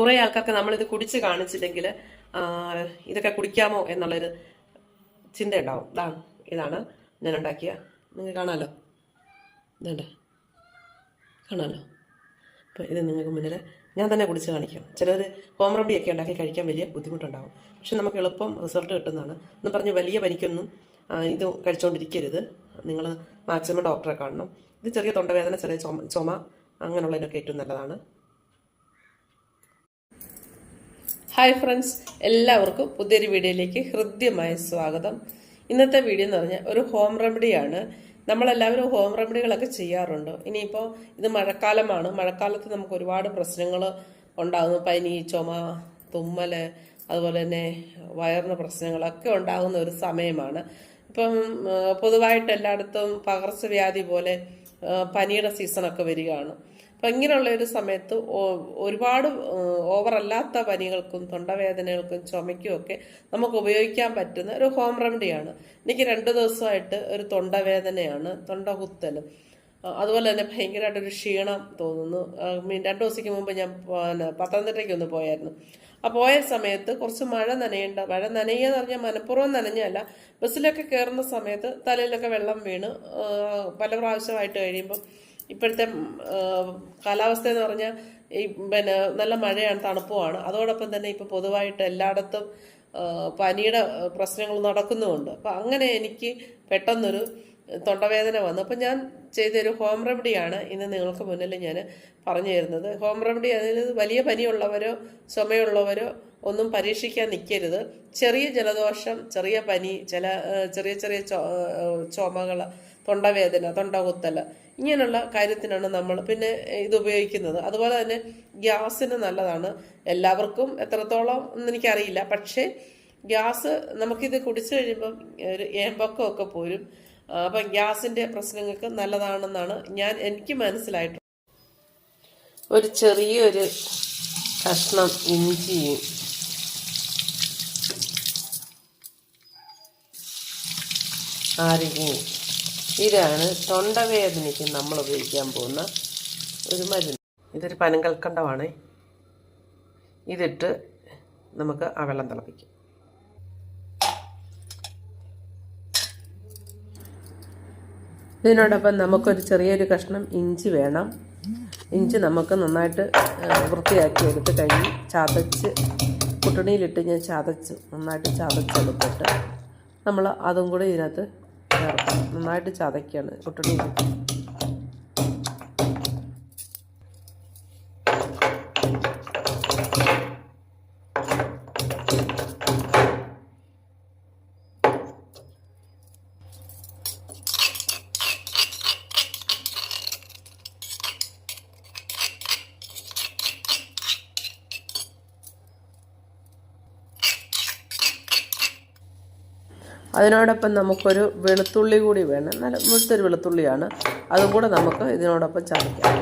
കുറെ ആൾക്കാർക്ക് നമ്മളിത് കുടിച്ച് കാണിച്ചില്ലെങ്കിൽ ഇതൊക്കെ കുടിക്കാമോ എന്നുള്ളൊരു ചിന്ത ഉണ്ടാവും. ഇതാണ് ഇതാണ് ഞാൻ ഉണ്ടാക്കിയ. നിങ്ങൾക്ക് കാണാമല്ലോ ഇതുണ്ട്. കാണാമല്ലോ അപ്പോൾ ഇത് നിങ്ങൾക്ക് മുന്നിൽ ഞാൻ തന്നെ കുടിച്ച് കാണിക്കാം. ചിലർ ഹോം ഒക്കെ ഉണ്ടാക്കി കഴിക്കാൻ വലിയ ബുദ്ധിമുട്ടുണ്ടാവും. പക്ഷെ നമുക്ക് എളുപ്പം റിസൾട്ട് കിട്ടുന്നതാണ്. എന്ന് പറഞ്ഞ് വലിയ പനിക്കൊന്നും ഇത് കഴിച്ചുകൊണ്ടിരിക്കരുത് നിങ്ങൾ മാക്സിമം ഡോക്ടറെ കാണണം. ഇത് ചെറിയ തൊണ്ടവേദന ചെറിയ ചുമ ചുമ അങ്ങനെയുള്ളതിനൊക്കെ ഏറ്റവും നല്ലതാണ്. ഹായ് ഫ്രണ്ട്സ് എല്ലാവർക്കും പുതിയൊരു വീഡിയോയിലേക്ക് ഹൃദ്യമായ സ്വാഗതം. ഇന്നത്തെ വീഡിയോ എന്ന് പറഞ്ഞാൽ ഒരു ഹോം റെമഡിയാണ്. നമ്മളെല്ലാവരും ഹോം റെമഡികളൊക്കെ ചെയ്യാറുണ്ട്. ഇനിയിപ്പോൾ ഇത് മഴക്കാലമാണ്. മഴക്കാലത്ത് നമുക്ക് ഒരുപാട് പ്രശ്നങ്ങൾ ഉണ്ടാകുന്നു. പനി ചുമ തുമ്മൽ അതുപോലെ തന്നെ വയറിന് പ്രശ്നങ്ങളൊക്കെ ഉണ്ടാകുന്ന ഒരു സമയമാണ്. ഇപ്പം പൊതുവായിട്ട് എല്ലായിടത്തും പകർച്ചവ്യാധി പോലെ പനിയുടെ സീസണൊക്കെ വരികയാണ്. അപ്പം ഇങ്ങനെയുള്ള ഒരു സമയത്ത് ഒരുപാട് ഓവർ അല്ലാത്ത പനികൾക്കും തൊണ്ടവേദനകൾക്കും ചുമയ്ക്കും ഒക്കെ നമുക്ക് ഉപയോഗിക്കാൻ പറ്റുന്ന ഒരു ഹോം റെമഡിയാണ്. എനിക്ക് രണ്ട് ദിവസമായിട്ട് ഒരു തൊണ്ടവേദനയാണ് തൊണ്ട കുത്തലും ആ, അതുപോലെ തന്നെ ഭയങ്കരമായിട്ടൊരു ക്ഷീണം തോന്നുന്നു. മീൻ രണ്ട് ദിവസത്തേക്ക് മുമ്പ് ഞാൻ പത്തനംതിട്ടയ്ക്ക് ഒന്ന് പോയായിരുന്നു. ആ പോയ സമയത്ത് കുറച്ച് മഴ നനയേണ്ട മഴ നനയുക എന്ന് പറഞ്ഞാൽ മനഃപൂർവം നനഞ്ഞല്ല. ബസ്സിലൊക്കെ കയറുന്ന സമയത്ത് തലയിലൊക്കെ വെള്ളം വീണ് പല പ്രാവശ്യമായിട്ട് കഴിയുമ്പം ഇപ്പോഴത്തെ കാലാവസ്ഥ എന്ന് പറഞ്ഞാൽ ഈ പിന്നെ നല്ല മഴയാണ് തണുപ്പുമാണ്. അതോടൊപ്പം തന്നെ ഇപ്പോൾ പൊതുവായിട്ട് എല്ലായിടത്തും പനിയുടെ പ്രശ്നങ്ങൾ നടക്കുന്നുമുണ്ട്. അപ്പം അങ്ങനെ എനിക്ക് പെട്ടെന്നൊരു തൊണ്ടവേദന വന്നു. അപ്പം ഞാൻ ചെയ്തൊരു ഹോം റെമഡിയാണ് ഇന്ന് നിങ്ങൾക്ക് മുന്നിൽ ഞാൻ പറഞ്ഞു തരുന്നത്. ഹോം റെമഡി അതിൽ വലിയ പനിയുള്ളവരോ ചുമയുള്ളവരോ ഒന്നും പരീക്ഷിക്കാൻ നിൽക്കരുത്. ചെറിയ ജലദോഷം ചെറിയ പനി ചില ചെറിയ ചെറിയ ചെറിയ ചുമകൾ തൊണ്ടവേദന തൊണ്ടകുത്തൽ ഇങ്ങനെയുള്ള കാര്യത്തിനാണ് നമ്മൾ പിന്നെ ഇത് ഉപയോഗിക്കുന്നത്. അതുപോലെ തന്നെ ഗ്യാസിന് നല്ലതാണ്. എല്ലാവർക്കും എത്രത്തോളം എന്ന് എനിക്കറിയില്ല. പക്ഷേ ഗ്യാസ് നമുക്കിത് കുടിച്ചു കഴിയുമ്പം ഒരു ഏമ്പക്കമൊക്കെ പോരും. അപ്പം ഗ്യാസിന്റെ പ്രശ്നങ്ങൾക്ക് നല്ലതാണെന്നാണ് ഞാൻ എനിക്ക് മനസ്സിലായിട്ടുള്ളത് ഒരു ചെറിയൊരു കഷ്ണം ഇഞ്ചിയും നാരങ്ങയും ഇതാണ് തൊണ്ടവേദനയ്ക്ക് നമ്മൾ ഉപയോഗിക്കാൻ പോകുന്ന ഒരു മരുന്ന്. ഇതൊരു പനങ്കൽക്കണ്ടമാണ്. ഇതിട്ട് നമുക്ക് ആ വെള്ളം തിളപ്പിക്കാം. ഇതിനോടൊപ്പം നമുക്കൊരു ചെറിയൊരു കഷ്ണം ഇഞ്ചി വേണം. ഇഞ്ചി നമുക്ക് നന്നായിട്ട് വൃത്തിയാക്കി എടുത്ത് കഴുകി ചതച്ച് കുട്ടണിയിലിട്ട് ഞാൻ ചതച്ച് നന്നായിട്ട് ചതച്ചെടുത്തിട്ട് നമ്മൾ അതും കൂടെ ഇതിനകത്ത് ചേർക്കണം നന്നായിട്ട് ചതയ്ക്കുകയാണ് കുട്ടണിയിലിട്ട് അതിനോടൊപ്പം നമുക്കൊരു വെളുത്തുള്ളി കൂടി വേണം. നല്ല മുഴുത്തൊരു വെളുത്തുള്ളിയാണ്. അതും കൂടെ നമുക്ക് ഇതിനോടൊപ്പം ചതയ്ക്കാം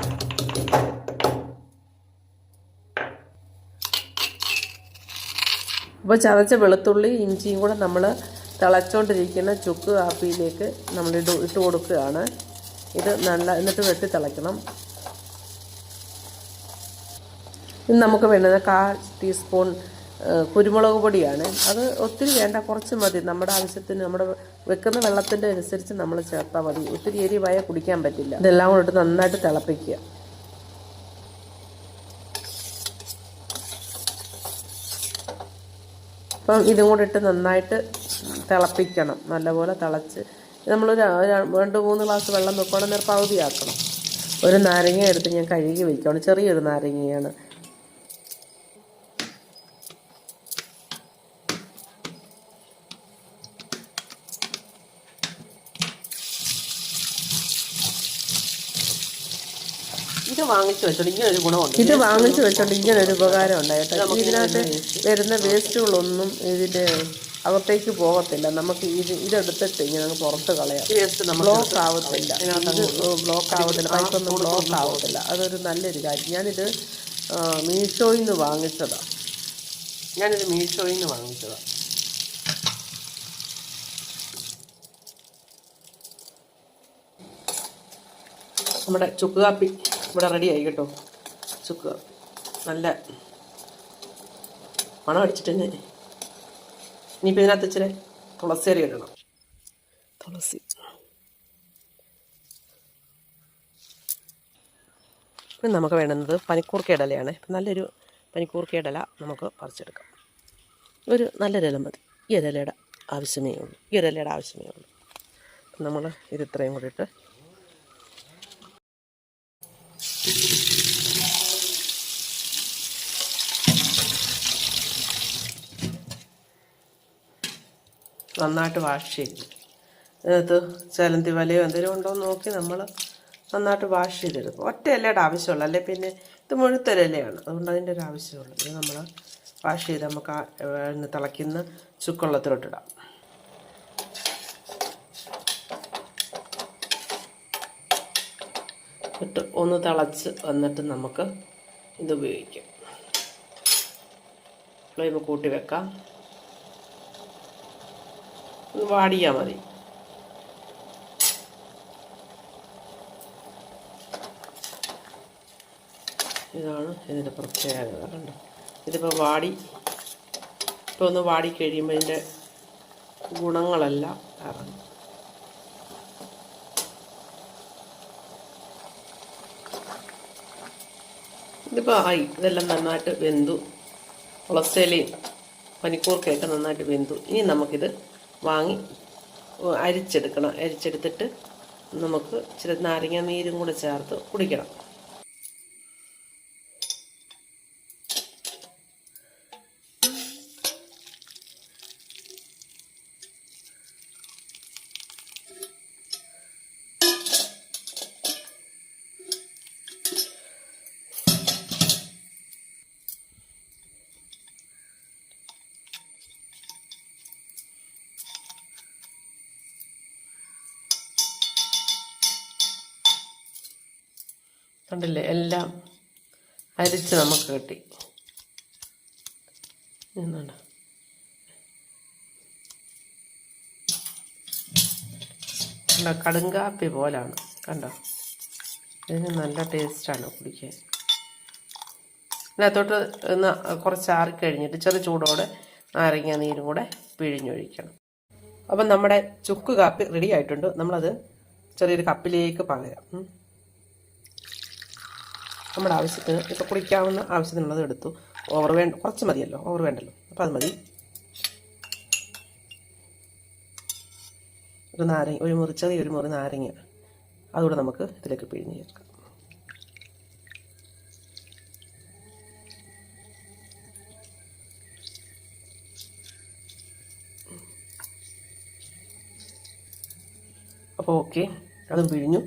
അപ്പോൾ ചതച്ച വെളുത്തുള്ളി ഇഞ്ചിയും കൂടെ നമ്മൾ തിളച്ചുകൊണ്ടിരിക്കുന്ന ചുക്ക് കാപ്പിയിലേക്ക് നമ്മൾ ഇട്ട് ഇട്ട് കൊടുക്കുകയാണ്. ഇത് നല്ല എന്നിട്ട് വെട്ടി തിളയ്ക്കണം. ഇത് നമുക്ക് വേണ്ടത് കാൽ ടീസ്പൂൺ കുരുമുളക് പൊടിയാണ്. അത് ഒത്തിരി വേണ്ട കുറച്ച് മതി. നമ്മുടെ ആവശ്യത്തിന് നമ്മുടെ വെക്കുന്ന വെള്ളത്തിന്റെ അനുസരിച്ച് നമ്മൾ ചേർത്താൽ മതി. ഒത്തിരി എരിവായ കുടിക്കാൻ പറ്റില്ല. ഇതെല്ലാം കൂടെ നന്നായിട്ട് തിളപ്പിക്കുക. അപ്പം ഇതും കൂടെ ഇട്ട് നന്നായിട്ട് തിളപ്പിക്കണം. നല്ലപോലെ തിളച്ച്. നമ്മൾ രണ്ട് മൂന്ന് ഗ്ലാസ് വെള്ളം വെക്കുകയാണെങ്കിൽ പകുതിയാക്കണം. ഒരു നാരങ്ങ എടുത്ത് ഞാൻ കഴുകി വയ്ക്കണം ചെറിയൊരു നാരങ്ങയാണ്. വാങ്ങിച്ചു വെച്ചോണ്ട് ഇങ്ങനെ ഒരു ഗുണമുണ്ട്. ഇത് വാങ്ങിച്ചു വെച്ചോണ്ട് ഇങ്ങനെ ഒരു ഉപകാരം ഉണ്ടായിട്ട് ഇതിനകത്ത് വരുന്ന വേസ്റ്റുകളൊന്നും ഇതിന്റെ അകത്തേക്ക് പോകത്തില്ല. നമുക്ക് ഇത് ഇതെടുത്തിട്ട് ഇങ്ങനെ പുറത്ത് കളയാം. ബ്ലോക്ക് ആവത്തില്ല. ബ്ലോക്ക് ആവത്തില്ല. പൈപ്പൊന്നും ബ്ലോക്ക് ആവത്തില്ല. അതൊരു നല്ലൊരു കാര്യം. ഞാനിത് മീഷോയിൽ നിന്ന് വാങ്ങിച്ചതാണ് ഞാനിത് മീഷോയിൽ നിന്ന് വാങ്ങിച്ചതാണ് നമ്മുടെ ചുക്ക് കാപ്പി. ഇവിടെ ആയി കേട്ടോ. ചുക്ക് നല്ല മണം അടിച്ചിട്ട് തന്നെ. ഇനിയിപ്പോൾ ഇതിനകത്ത് ഇച്ചിരി തുളസി അരി ഇടണം. തുളസി. ഇപ്പം നമുക്ക് വേണ്ടുന്നത് പനിക്കൂർക്ക ഇടലയാണ് നല്ലൊരു പനിക്കൂർക്ക ഇടല നമുക്ക് പറിച്ചെടുക്കാം. ഒരു നല്ലൊരില മതി. ഈ ഇരലയുടെ ആവശ്യമേ ഉള്ളൂ. ഈ ഇരലയുടെ ആവശ്യമേ ഉള്ളൂ. നമ്മൾ ഇത് ഇത്രയും കൂടി ഇട്ട് നന്നായിട്ട് വാഷ് ചെയ്ത് ഇതിനകത്ത് ചിലന്തി വലയോ എന്തെങ്കിലും ഉണ്ടോ എന്ന് നോക്കി നമ്മൾ നന്നായിട്ട് വാഷ് ചെയ്തെടുക്കും. ഒറ്റ ഇലയുടെ ആവശ്യമുള്ളൂ. അല്ലെ പിന്നെ ഇത് മുഴുത്തൊരു ഇലയാണ് അതുകൊണ്ട് അതിന്റെ ഒരു ആവശ്യമുള്ളൂ. ഇത് നമ്മൾ വാഷ് ചെയ്ത് നമുക്ക് തിളയ്ക്കുന്ന ചുക്കുള്ളത്തിലോട്ടിടാം ഇട്ട് ഒന്ന് തിളച്ച് വന്നിട്ട് നമുക്ക് ഇത് ഉപയോഗിക്കാം. ഫ്ലെയിം കൂട്ടി വെക്കാം. ഒന്ന് വാടിയാൽ മതി. ഇതാണ് ഇതിന്റെ പ്രത്യേകത കണ്ടോ? ഇതിപ്പോൾ വാടി ഇപ്പോൾ ഒന്ന് വാടി കഴിയുമ്പോൾ ഇതിന്റെ ഗുണങ്ങളെല്ലാം ഇറങ്ങും ഇതിപ്പോൾ ആയി ഇതെല്ലാം നന്നായിട്ട് വെന്തു. ഉളസേലയും പനിക്കൂർക്കയൊക്കെ നന്നായിട്ട് വെന്തു. ഇനി നമുക്കിത് വാങ്ങി അരിച്ചെടുക്കണം. അരിച്ചെടുത്തിട്ട് നമുക്ക് ഇച്ചിരി നാരങ്ങ നീരും കൂടെ ചേർത്ത് കുടിക്കണം. കണ്ടില്ലേ? എല്ലാം അരിച്ച് നമുക്ക് കിട്ടി. എന്താണ് കണ്ടോ? കടുങ്കാപ്പി പോലാണ്. കണ്ടോ? ഇതിന് നല്ല ടേസ്റ്റാണ് കുടിക്കാൻ. ഇതിനകത്തോട്ട് ഒന്ന് കുറച്ച് ആറിക്കഴിഞ്ഞിട്ട് ചെറു ചൂടോടെ നാരങ്ങ നീരും കൂടെ പിഴിഞ്ഞൊഴിക്കണം. അപ്പം നമ്മുടെ ചുക്ക് കാപ്പി റെഡി ആയിട്ടുണ്ട്. നമ്മളത് ചെറിയൊരു കപ്പിലേക്ക് പകരാം. നമ്മുടെ ആവശ്യത്തിന് ഇപ്പോൾ കുടിക്കാവുന്ന ആവശ്യത്തിനുള്ളത് എടുത്തു. ഓവർ വേണ്ട കുറച്ച് മതിയല്ലോ ഓവർ വേണ്ടല്ലോ. അപ്പോൾ അത് മതി. ഒരു നാരങ്ങ ഒരു മുറി ഒരു മുറി നാരങ്ങ. അതുകൂടെ നമുക്ക് ഇതിലേക്ക് പിഴിഞ്ഞ് ചേർക്കാം. അപ്പോൾ ഓക്കെ അതും പിഴിഞ്ഞു.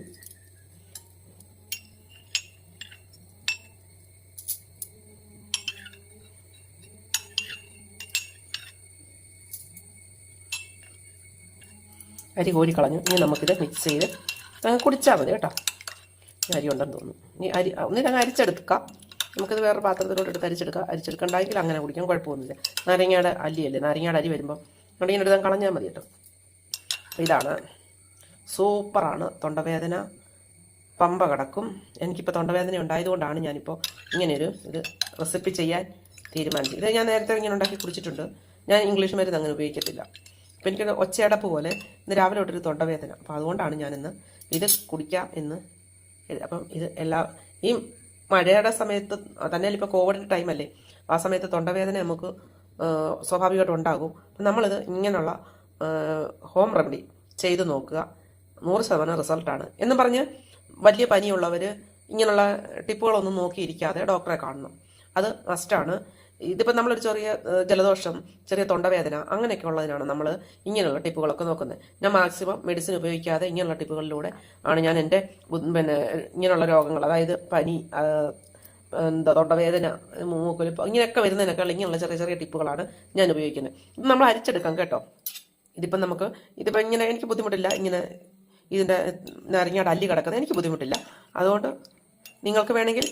അരി കോരി കളഞ്ഞു. ഇനി നമുക്കിത് മിക്സ് ചെയ്ത് കുടിച്ചാൽ മതി കേട്ടോ. അരി ഉണ്ടെന്ന് തോന്നുന്നു. ഇനി അരി ഒന്നിനങ്ങ് അരിച്ചെടുക്കാം. നമുക്കിത് വേറെ പാത്രത്തിലോട്ട് എടുത്ത് അരിച്ചെടുക്കാം. അരിച്ചെടുക്കണ്ടെങ്കിൽ അങ്ങനെ കുടിക്കാൻ കുഴപ്പമൊന്നുമില്ല. നാരങ്ങയുടെ അല്ലിയല്ലേ? നാരങ്ങയുടെ അരി വരുമ്പോൾ അതുകൊണ്ട് ഇങ്ങനെ എടുത്താൽ കളഞ്ഞാൽ മതി കേട്ടോ. ഇതാണ്. സൂപ്പറാണ്. തൊണ്ടവേദന പമ്പ കിടക്കും. എനിക്കിപ്പോൾ തൊണ്ടവേദന ഉണ്ടായതുകൊണ്ടാണ് ഞാനിപ്പോൾ ഇങ്ങനെയൊരു ഇത് റെസിപ്പി ചെയ്യാൻ തീരുമാനിച്ചത്. ഇത് ഞാൻ നേരത്തെ ഇങ്ങനെ ഉണ്ടാക്കി കുടിച്ചിട്ടുണ്ട്. ഞാൻ ഇംഗ്ലീഷ് മരുന്ന് അങ്ങനെ ഉപയോഗിക്കത്തില്ല. അപ്പോൾ എനിക്ക് ഒച്ചയടപ്പ് പോലെ ഇന്ന് രാവിലെ തൊട്ടൊരു തൊണ്ടവേദന. അപ്പോൾ അതുകൊണ്ടാണ് ഞാനിന്ന് ഇത് കുടിക്കാം എന്ന് അപ്പം ഇത് എല്ലാ ഈ മഴയുടെ സമയത്ത് തന്നെ ഇപ്പോൾ കോവിഡ് ടൈമല്ലേ ആ സമയത്ത് തൊണ്ടവേദന നമുക്ക് സ്വാഭാവികമായിട്ട് ഉണ്ടാകും. അപ്പം നമ്മളിത് ഇങ്ങനെയുള്ള ഹോം റെമഡി ചെയ്ത് നോക്കുക. നൂറ് ശതമാനം റിസൾട്ടാണ്. എന്ന് പറഞ്ഞ് വലിയ പനിയുള്ളവർ ഇങ്ങനെയുള്ള ടിപ്പുകളൊന്നും നോക്കിയിരിക്കാതെ ഡോക്ടറെ കാണണം. അത് മസ്റ്റാണ് ഇതിപ്പോൾ നമ്മളൊരു ചെറിയ ജലദോഷം ചെറിയ തൊണ്ടവേദന അങ്ങനെയൊക്കെ ഉള്ളതിനാണ് നമ്മൾ ഇങ്ങനെയുള്ള ടിപ്പുകളൊക്കെ നോക്കുന്നത്. ഞാൻ മാക്സിമം മെഡിസിൻ ഉപയോഗിക്കാതെ ഇങ്ങനെയുള്ള ടിപ്പുകളിലൂടെ ആണ് ഞാൻ എന്റെ പിന്നെ ഇങ്ങനെയുള്ള രോഗങ്ങൾ അതായത് പനി എന്താ തൊണ്ടവേദന മൂക്കൊലിപ്പ് ഇങ്ങനെയൊക്കെ വരുന്നതിനേക്കാൾ ഇങ്ങനെയുള്ള ചെറിയ ചെറിയ ടിപ്പുകളാണ് ഞാൻ ഉപയോഗിക്കുന്നത്. ഇത് നമ്മൾ അരിച്ചെടുക്കാം കേട്ടോ. ഇതിപ്പം നമുക്ക് ഇതിപ്പോൾ ഇങ്ങനെ എനിക്ക് ബുദ്ധിമുട്ടില്ല ഇങ്ങനെ ഇതിന്റെ നാരങ്ങയുടെ അല്ലി കിടക്കുന്നത് എനിക്ക് ബുദ്ധിമുട്ടില്ല. അതുകൊണ്ട് നിങ്ങൾക്ക് വേണമെങ്കിൽ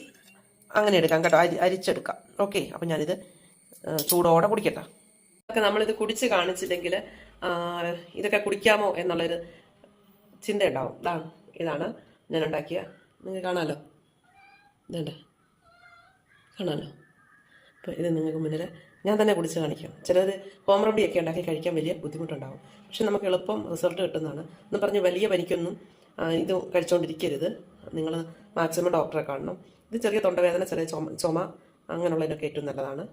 അങ്ങനെ എടുക്കാം കേട്ടോ. അരി അരിച്ചെടുക്കാം. ഓക്കെ അപ്പം ഞാനിത് ചൂടോടെ കുടിക്കട്ടെ. ഒക്കെ നമ്മളിത് കുടിച്ച് കാണിച്ചില്ലെങ്കിൽ ഇതൊക്കെ കുടിക്കാമോ എന്നുള്ളൊരു ചിന്ത ഉണ്ടാവും. ഇതാണ് ഇതാണ് ഞാൻ ഉണ്ടാക്കിയ. നിങ്ങൾക്ക് കാണാമല്ലോ ഇതുണ്ട്. കാണാമല്ലോ അപ്പോൾ ഇത് നിങ്ങൾക്ക് മുന്നിൽ ഞാൻ തന്നെ കുടിച്ച് കാണിക്കാം. ചിലർ ഹോം റെമഡിയൊക്കെ ഉണ്ടാക്കി കഴിക്കാൻ വലിയ ബുദ്ധിമുട്ടുണ്ടാകും പക്ഷെ നമുക്ക് എളുപ്പം റിസൾട്ട് കിട്ടുന്നതാണ്. എന്ന് പറഞ്ഞ് വലിയ പനിക്കൊന്നും ഇത് കഴിച്ചുകൊണ്ടിരിക്കരുത് നിങ്ങൾ മാക്സിമം ഡോക്ടറെ കാണണം. ഇത് ചെറിയ തൊണ്ടവേദന ചെറിയ ചുമ ചുമ അങ്ങനെയുള്ളതിനൊക്കെ ഏറ്റവും നല്ലതാണ്.